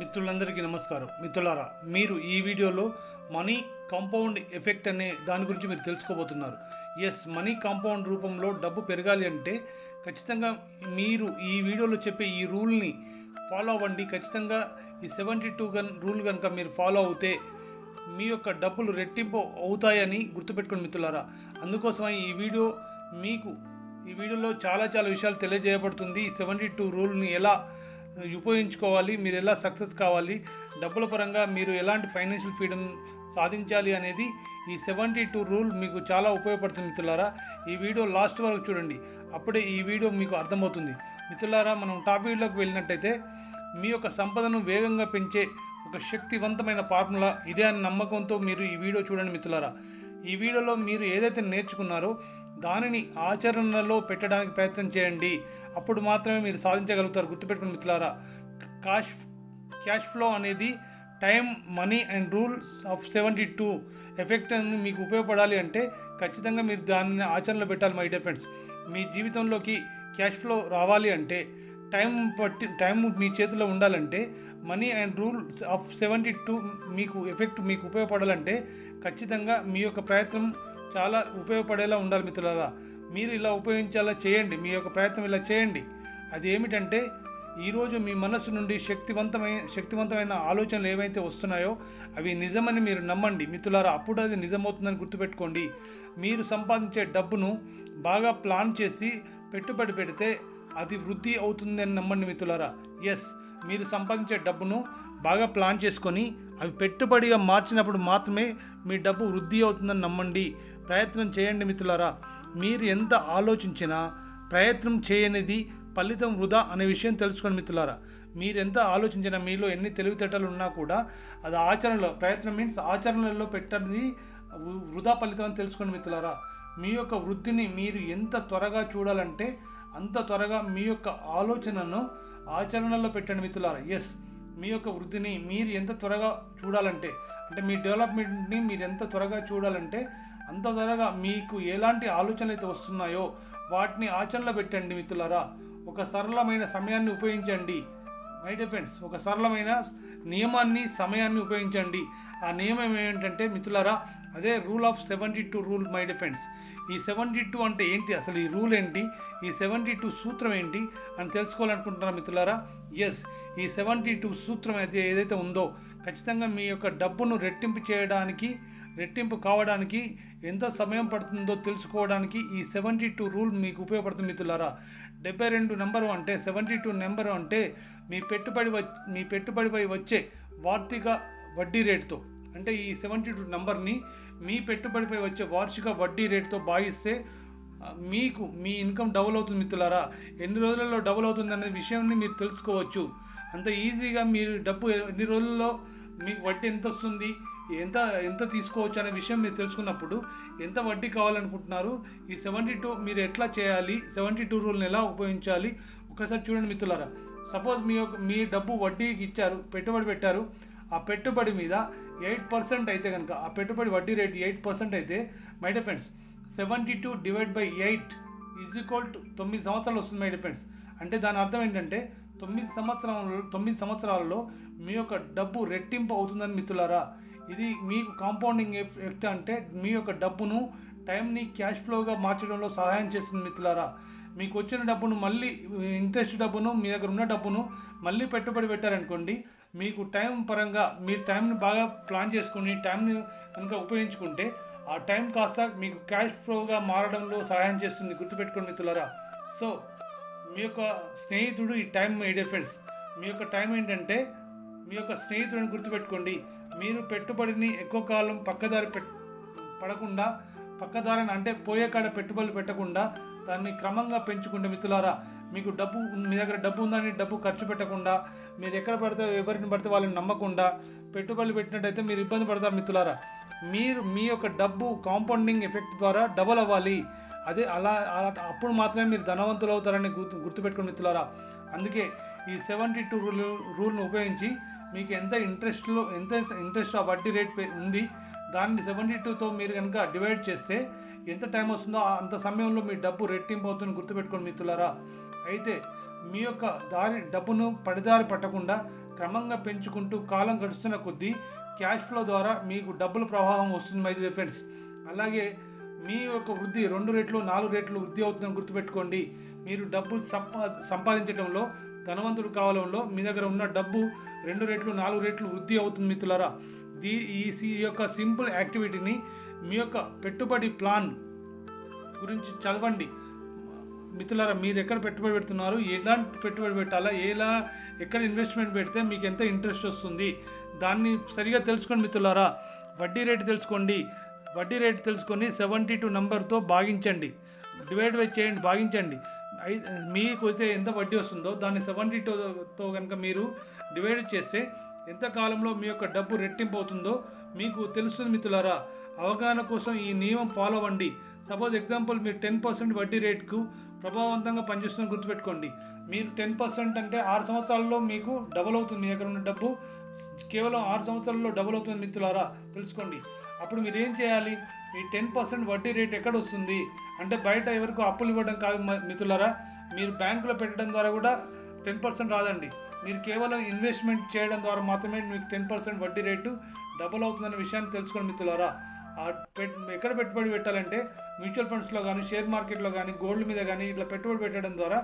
మిత్రులందరికీ నమస్కారం. మిత్రులారా మీరు ఈ వీడియోలో మనీ కాంపౌండ్ ఎఫెక్ట్ అనే దాని గురించి మీరు తెలుసుకోబోతున్నారు. ఎస్ మనీ కాంపౌండ్ రూపంలో డబ్బు పెరగాలి అంటే ఖచ్చితంగా మీరు ఈ వీడియోలో చెప్పే ఈ రూల్ని ఫాలో అవ్వండి. ఖచ్చితంగా ఈ సెవెంటీ టూ గన్ రూల్ కనుక మీరు ఫాలో అవుతే మీ యొక్క డబ్బులు రెట్టింపు అవుతాయని గుర్తుపెట్టుకోండి మిత్రులారా. అందుకోసమే ఈ వీడియో మీకు ఈ వీడియోలో చాలా చాలా విషయాలు తెలియజేయబడుతుంది. సెవెంటీ టూ రూల్ని ఎలా ఉపయోగించుకోవాలి మీరు ఎలా సక్సెస్ కావాలి డబ్బుల పరంగా మీరు ఎలాంటి ఫైనాన్షియల్ ఫ్రీడమ్ సాధించాలి అనేది ఈ సెవెంటీ టూ రూల్ మీకు చాలా ఉపయోగపడుతుంది మిత్రులారా. ఈ వీడియో లాస్ట్ వరకు చూడండి అప్పుడే ఈ వీడియో మీకు అర్థమవుతుంది. మిత్రులారా మనం టాపిక్లోకి వెళ్ళినట్టయితే మీ యొక్క సంపదను వేగంగా పెంచే ఒక శక్తివంతమైన ఫార్ములా ఇదే అనే నమ్మకంతో మీరు ఈ వీడియో చూడండి మిత్రులారా. ఈ వీడియోలో మీరు ఏదైతే నేర్చుకున్నారో దానిని ఆచరణలో పెట్టడానికి ప్రయత్నం చేయండి. అప్పుడు మాత్రమే మీరు సాధించగలుగుతారు. గుర్తుపెట్టుకుని మిత్రులారా. కాష్ క్యాష్ ఫ్లో అనేది time money and rules of seventy two. Effect అని మీకు ఉపయోగపడాలి అంటే ఖచ్చితంగా మీరు దానిని ఆచరణలో పెట్టాలి మై డియర్ ఫ్రెండ్స్. మీ జీవితంలోకి క్యాష్ ఫ్లో రావాలి అంటే టైం పట్టి టైం మీ చేతిలో ఉండాలంటే money and rules of seventy two మీకు ఎఫెక్ట్ మీకు ఉపయోగపడాలంటే ఖచ్చితంగా మీ యొక్క ప్రయత్నం చాలా ఉపయోగపడేలా ఉండాలి మిత్రులారా. మీరు ఇలా ఉపయోగించేలా చేయండి. మీ యొక్క ప్రయత్నం ఇలా చేయండి. అది ఏమిటంటే ఈరోజు మీ మనసు నుండి శక్తివంతమైన శక్తివంతమైన ఆలోచనలు ఏవైతే వస్తున్నాయో అవి నిజమని మీరు నమ్మండి. మిత్రులారా అప్పుడు అది నిజమవుతుందని గుర్తుపెట్టుకోండి. మీరు సంపాదించే డబ్బును బాగా ప్లాన్ చేసి పెట్టుబడి పెడితే అది వృద్ధి అవుతుందని నమ్మండి మిత్రులారా. ఎస్ మీరు సంపాదించే డబ్బును బాగా ప్లాన్ చేసుకొని అవి పెట్టుబడిగా మార్చినప్పుడు మాత్రమే మీ డబ్బు వృద్ధి అవుతుందని నమ్మండి. ప్రయత్నం చేయండి మిత్రులారా. మీరు ఎంత ఆలోచించినా ప్రయత్నం చేయనిది ఫలితం వృధా అనే విషయం తెలుసుకోండి మిత్రులారా. మీరు ఎంత ఆలోచించినా మీలో ఎన్ని తెలివితేటలు ఉన్నా కూడా అది ఆచరణలో ప్రయత్నం మీన్స్ ఆచరణలో పెట్టనిది వృధా ఫలితం అని తెలుసుకోండి మిత్రులారా. మీ యొక్క వృద్ధిని మీరు ఎంత త్వరగా చూడాలంటే అంత త్వరగా మీ యొక్క ఆలోచనను ఆచరణలో పెట్టండి మిత్రులారా. ఎస్ మీ యొక్క వృద్ధిని మీరు ఎంత త్వరగా చూడాలంటే అంటే మీ డెవలప్మెంట్ని మీరు ఎంత త్వరగా చూడాలంటే అంత త్వరగా మీకు ఎలాంటి ఆలోచనలు అయితే వస్తున్నాయో వాటిని ఆచరణలో పెట్టండి మిత్రులారా. ఒక సరళమైన సమయాన్ని ఉపయోగించండి. మై డిఫెన్స్ ఒక సరళమైన నియమాన్ని సమయాన్ని ఉపయోగించండి. ఆ నియమం ఏంటంటే మిత్రులారా అదే rule of seventy two rule my defence ఈ సెవెంటీ టూ అంటే ఏంటి? అసలు ఈ రూల్ ఏంటి? ఈ సెవెంటీ టూ సూత్రం ఏంటి? అని తెలుసుకోవాలనుకుంటున్నారా మిత్రులారా? ఎస్ ఈ సెవెంటీ టూ సూత్రం అయితే ఏదైతే ఉందో ఖచ్చితంగా మీ యొక్క డబ్బును రెట్టింపు చేయడానికి రెట్టింపు కావడానికి ఎంత సమయం పడుతుందో తెలుసుకోవడానికి ఈ సెవెంటీ టూ రూల్ మీకు ఉపయోగపడుతుంది మిత్రులారా. డెబ్బై రెండు నెంబరు అంటే సెవెంటీ టూ నెంబరు అంటే మీ పెట్టుబడి వచ్- మీ పెట్టుబడిపై వచ్చే వార్షిక వడ్డీ రేటుతో అంటే ఈ సెవెంటీ టూ నెంబర్ని మీ పెట్టుబడిపై వచ్చే వార్షిక వడ్డీ రేటుతో భావిస్తే మీకు మీ ఇన్కమ్ డబుల్ అవుతుంది మిత్రులారా. ఎన్ని రోజులలో డబుల్ అవుతుంది అనే విషయాన్ని మీరు తెలుసుకోవచ్చు. అంత ఈజీగా మీరు డబ్బు ఎన్ని రోజుల్లో మీకు వడ్డీ ఎంత వస్తుంది ఎంత ఎంత తీసుకోవచ్చు అనే విషయం మీరు తెలుసుకున్నప్పుడు ఎంత వడ్డీ కావాలనుకుంటున్నారు? ఈ సెవెంటీ టూ మీరు ఎట్లా చేయాలి? సెవెంటీ టూ రూల్ని ఎలా ఉపయోగించాలి? ఒకసారి చూడండి మిత్రులారా. సపోజ్ మీ యొక్క మీ డబ్బు వడ్డీకి ఇచ్చారు పెట్టుబడి పెట్టారు. ఆ పెట్టుబడి మీద ఎయిట్ పర్సెంట్ అయితే కనుక ఆ పెట్టుబడి వడ్డీ రేట్ ఎయిట్ పర్సెంట్ అయితే my friends seventy two divide by eight is equal to తొమ్మిది సంవత్సరాలు వస్తుంది మై ఫ్రెండ్స్. అంటే దాని అర్థం ఏంటంటే తొమ్మిది సంవత్సరాలలో తొమ్మిది సంవత్సరాలలో మీ యొక్క డబ్బు రెట్టింపు అవుతుందని మిత్రులారా. ఇది మీకు కాంపౌండింగ్ ఎఫెక్ట్ అంటే మీ యొక్క డబ్బును టైంని క్యాష్ ఫ్లోగా మార్చడంలో సహాయం చేస్తుంది మిత్రులారా. మీకు వచ్చిన డబ్బును మళ్ళీ ఇంట్రెస్ట్ డబ్బును మీ దగ్గర ఉన్న డబ్బును మళ్ళీ పెట్టుబడి పెట్టారనుకోండి మీకు టైం పరంగా మీరు టైంని బాగా ప్లాన్ చేసుకుని టైంని కనుక ఉపయోగించుకుంటే ఆ టైం కాస్త మీకు క్యాష్ ఫ్లోగా మారడంలో సహాయం చేస్తుంది. గుర్తుపెట్టుకోండి మిత్రులారా. సో మీ యొక్క స్నేహితుడు ఈ టైం ఐడియా మీ యొక్క టైం ఏంటంటే మీ యొక్క స్నేహితుడిని గుర్తుపెట్టుకోండి. మీరు పెట్టుబడిని ఎక్కువ కాలం పక్కదారి పెట్ పడకుండా పక్కదారిని అంటే పోయే కాడ పెట్టుబడులు పెట్టకుండా దాన్ని క్రమంగా పెంచుకుంటే మిత్రులారా. మీకు డబ్బు మీ దగ్గర డబ్బు ఉందని డబ్బు ఖర్చు పెట్టకుండా మీరు ఎక్కడ పడితే ఎవరిని పడితే వాళ్ళని నమ్మకుండా పెట్టుబడులు పెట్టినట్టయితే మీరు ఇబ్బంది పడతారు మిత్రులారా. మీరు మీ యొక్క డబ్బు కాంపౌండింగ్ ఎఫెక్ట్ ద్వారా డబల్ అవ్వాలి. అదే అలా అలా అప్పుడు మాత్రమే మీరు ధనవంతులు అవుతారని గుర్తు గుర్తుపెట్టుకుని మిత్రులారా. అందుకే ఈ సెవెంటీ టూ రూల్ రూల్ను ఉపయోగించి మీకు ఎంత ఇంట్రెస్ట్లో ఎంత ఇంట్రెస్ట్ ఆ వడ్డీ రేట్ ఉంది దాన్ని సెవెంటీ టూతో మీరు కనుక డివైడ్ చేస్తే ఎంత టైం వస్తుందో అంత సమయంలో మీ డబ్బు రెట్టింపు అవుతుంది గుర్తుపెట్టుకోండి మిత్రులారా. అయితే మీ యొక్క దారి డబ్బును పడిదారి పట్టకుండా క్రమంగా పెంచుకుంటూ కాలం గడుస్తున్న కొద్దీ క్యాష్ ఫ్లో ద్వారా మీకు డబ్బుల ప్రవాహం వస్తుంది మై డియర్ ఫ్రెండ్స్ అలాగే మీ యొక్క వృద్ధి రెండు రేట్లు నాలుగు రేట్లు వృద్ధి అవుతుందని గుర్తుపెట్టుకోండి. మీరు డబ్బు సంపా సంపాదించడంలో ధనవంతుడు కావడంలో మీ దగ్గర ఉన్న డబ్బు రెండు రెట్లు నాలుగు రెట్లు వృద్ధి అవుతుంది మిత్రులారా. దీ ఈ ఈ యొక్క సింపుల్ యాక్టివిటీని మీ యొక్క పెట్టుబడి ప్లాన్ గురించి చదవండి. మిత్రులారా మీరు ఎక్కడ పెట్టుబడి పెడుతున్నారు? ఎలాంటి పెట్టుబడి పెట్టాలా? ఎలా ఎక్కడ ఇన్వెస్ట్మెంట్ పెడితే మీకు ఎంత ఇంట్రెస్ట్ వస్తుంది? దాన్ని సరిగా తెలుసుకోండి మిత్రులారా. వడ్డీ రేటు తెలుసుకోండి. వడ్డీ రేటు తెలుసుకొని సెవెంటీ టూ నెంబర్తో భాగించండి. డివైడ్ బై చేయండి భాగించండి. మీకు వచ్చే ఎంత వడ్డీ వస్తుందో దాన్ని సెవెంటీ టూతో కనుక మీరు డివైడ్ చేస్తే ఎంత కాలంలో మీ యొక్క డబ్బు రెట్టింపు అవుతుందో మీకు తెలుస్తుంది మిత్రులారా. అవగాహన కోసం ఈ నియమం ఫాలో అవ్వండి. సపోజ్ ఎగ్జాంపుల్ మీరు టెన్ పర్సెంట్ వడ్డీ రేట్కు ప్రభావవంతంగా పనిచేస్తుందని గుర్తుపెట్టుకోండి. మీరు టెన్ పర్సెంట్ అంటే ఆరు సంవత్సరాల్లో మీకు డబుల్ అవుతుంది. మీ దగ్గర ఉన్న డబ్బు కేవలం ఆరు సంవత్సరాల్లో డబుల్ అవుతుంది మిత్రులారా. తెలుసుకోండి. అప్పుడు మీరు ఏం చేయాలి? ఈ టెన్ పర్సెంట్ వడ్డీ రేట్ ఎక్కడ వస్తుంది అంటే బయట ఎవరికి అప్పులు ఇవ్వడం కాదు మిత్రులరా. మీరు బ్యాంకులో పెట్టడం ద్వారా కూడా టెన్ పర్సెంట్ రాదండి. మీరు కేవలం ఇన్వెస్ట్మెంట్ చేయడం ద్వారా మాత్రమే మీకు టెన్ పర్సెంట్ వడ్డీ రేటు డబుల్ అవుతుందనే విషయాన్ని తెలుసుకోండి మిత్రులారా. ఎక్కడ పెట్టుబడి పెట్టాలంటే మ్యూచువల్ ఫండ్స్లో కానీ షేర్ మార్కెట్లో కానీ గోల్డ్ మీద కానీ ఇట్లా పెట్టుబడి పెట్టడం ద్వారా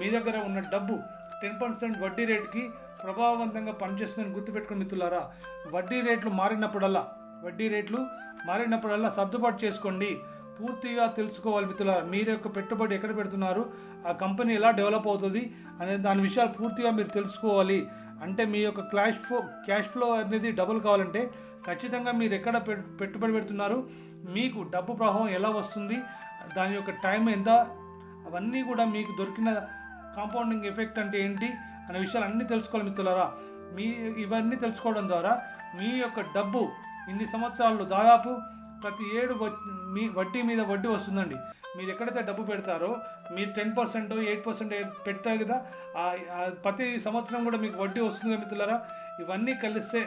మీ దగ్గర ఉన్న డబ్బు టెన్ పర్సెంట్ వడ్డీ రేటుకి ప్రభావవంతంగా పనిచేస్తుందని గుర్తుపెట్టుకుని మిత్రులారా. వడ్డీ రేట్లు మారినప్పుడల్లా వడ్డీ రేట్లు మారినప్పుడల్లా సర్దుబాటు చేసుకోండి. పూర్తిగా తెలుసుకోవాలి మిత్రులారా మీరు యొక్క పెట్టుబడి ఎక్కడ పెడుతున్నారు ఆ కంపెనీ ఎలా డెవలప్ అవుతుంది అనే దాని విషయాలు పూర్తిగా మీరు తెలుసుకోవాలి. అంటే మీ యొక్క క్లాష్ ఫ్లో క్యాష్ ఫ్లో అనేది డబుల్ కావాలంటే ఖచ్చితంగా మీరు ఎక్కడ పెట్టుబడి పెడుతున్నారు మీకు డబ్బు ప్రవాహం ఎలా వస్తుంది దాని యొక్క టైం ఎంత అవన్నీ కూడా మీకు దొరికిన కాంపౌండింగ్ ఎఫెక్ట్ అంటే ఏంటి అనే విషయాలు అన్నీ తెలుసుకోవాలి మిత్రులారా. మీ ఇవన్నీ తెలుసుకోవడం ద్వారా మీ యొక్క డబ్బు ఇన్ని సంవత్సరాల్లో దాదాపు ప్రతి ఏడు మీ వడ్డీ మీద వడ్డీ వస్తుందండి. మీరు ఎక్కడైతే డబ్బు పెడతారో మీరు టెన్ పర్సెంట్ ఎయిట్ పర్సెంట్ పెట్టారు కదా ప్రతి సంవత్సరం కూడా మీకు వడ్డీ వస్తుంది కదా మిత్రులారా? ఇవన్నీ కలిస్తే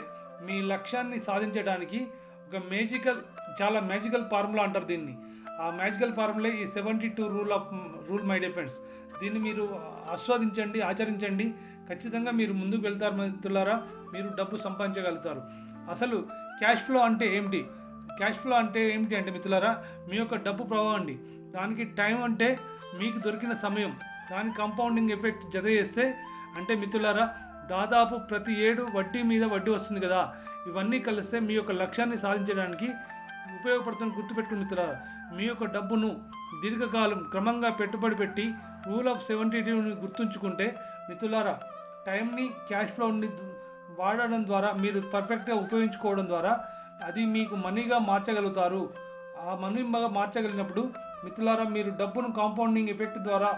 మీ లక్ష్యాన్ని సాధించడానికి ఒక మేజికల్ చాలా మ్యాజికల్ ఫార్ములా అంటారు దీన్ని. ఆ మ్యాజికల్ ఫార్ములే ఈ seventy two rule of rule my defence దీన్ని మీరు ఆస్వాదించండి ఆచరించండి. ఖచ్చితంగా మీరు ముందుకు వెళ్తారు మిత్రులారా మీరు డబ్బు సంపాదించగలుగుతారు. అసలు క్యాష్ ఫ్లో అంటే ఏమిటి? క్యాష్ ఫ్లో అంటే ఏమిటి అంటే మిత్రులారా మీ యొక్క డబ్బు ప్రభావం అండి. దానికి టైం అంటే మీకు దొరికిన సమయం. దాని కాంపౌండింగ్ ఎఫెక్ట్ జత చేస్తే అంటే మిత్రులారా దాదాపు ప్రతి ఏడు వడ్డీ మీద వడ్డీ వస్తుంది కదా. ఇవన్నీ కలిస్తే మీ యొక్క లక్ష్యాన్ని సాధించడానికి ఉపయోగపడుతుంది గుర్తుపెట్టుకుని మిత్రులారా. మీ యొక్క డబ్బును దీర్ఘకాలం క్రమంగా పెట్టుబడి పెట్టి రూల్ ఆఫ్ సెవెంటీ టూని గుర్తుంచుకుంటే మిత్రులారా టైంని క్యాష్ ఫ్లోని వాడడం ద్వారా మీరు పర్ఫెక్ట్గా ఉపయోగించుకోవడం ద్వారా అది మీకు మనీగా మార్చగలుగుతారు. ఆ మనీ బాగా మార్చగలిగినప్పుడు మిత్రులారా మీరు డబ్బును కాంపౌండింగ్ ఎఫెక్ట్ ద్వారా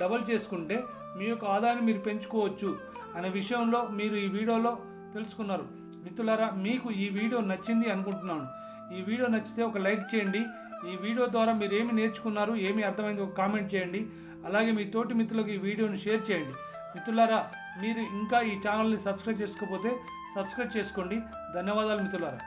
డబల్ చేసుకుంటే మీ యొక్క ఆదాయాన్ని మీరు పెంచుకోవచ్చు అనే విషయంలో మీరు ఈ వీడియోలో తెలుసుకున్నారు. మిత్రులారా మీకు ఈ వీడియో నచ్చింది అనుకుంటున్నాను. ఈ వీడియో నచ్చితే ఒక లైక్ చేయండి. ఈ వీడియో ద్వారా మీరు ఏమి నేర్చుకున్నారు ఏమి అర్థమైంది ఒక కామెంట్ చేయండి. అలాగే మీ తోటి మిత్రులకు ఈ వీడియోని షేర్ చేయండి. మిత్రులారా మీరు ఇంకా ఈ ఛానల్ని సబ్స్క్రైబ్ చేసుకోకపోతే సబ్స్క్రైబ్ చేసుకోండి. ధన్యవాదాలు మిత్రులారా.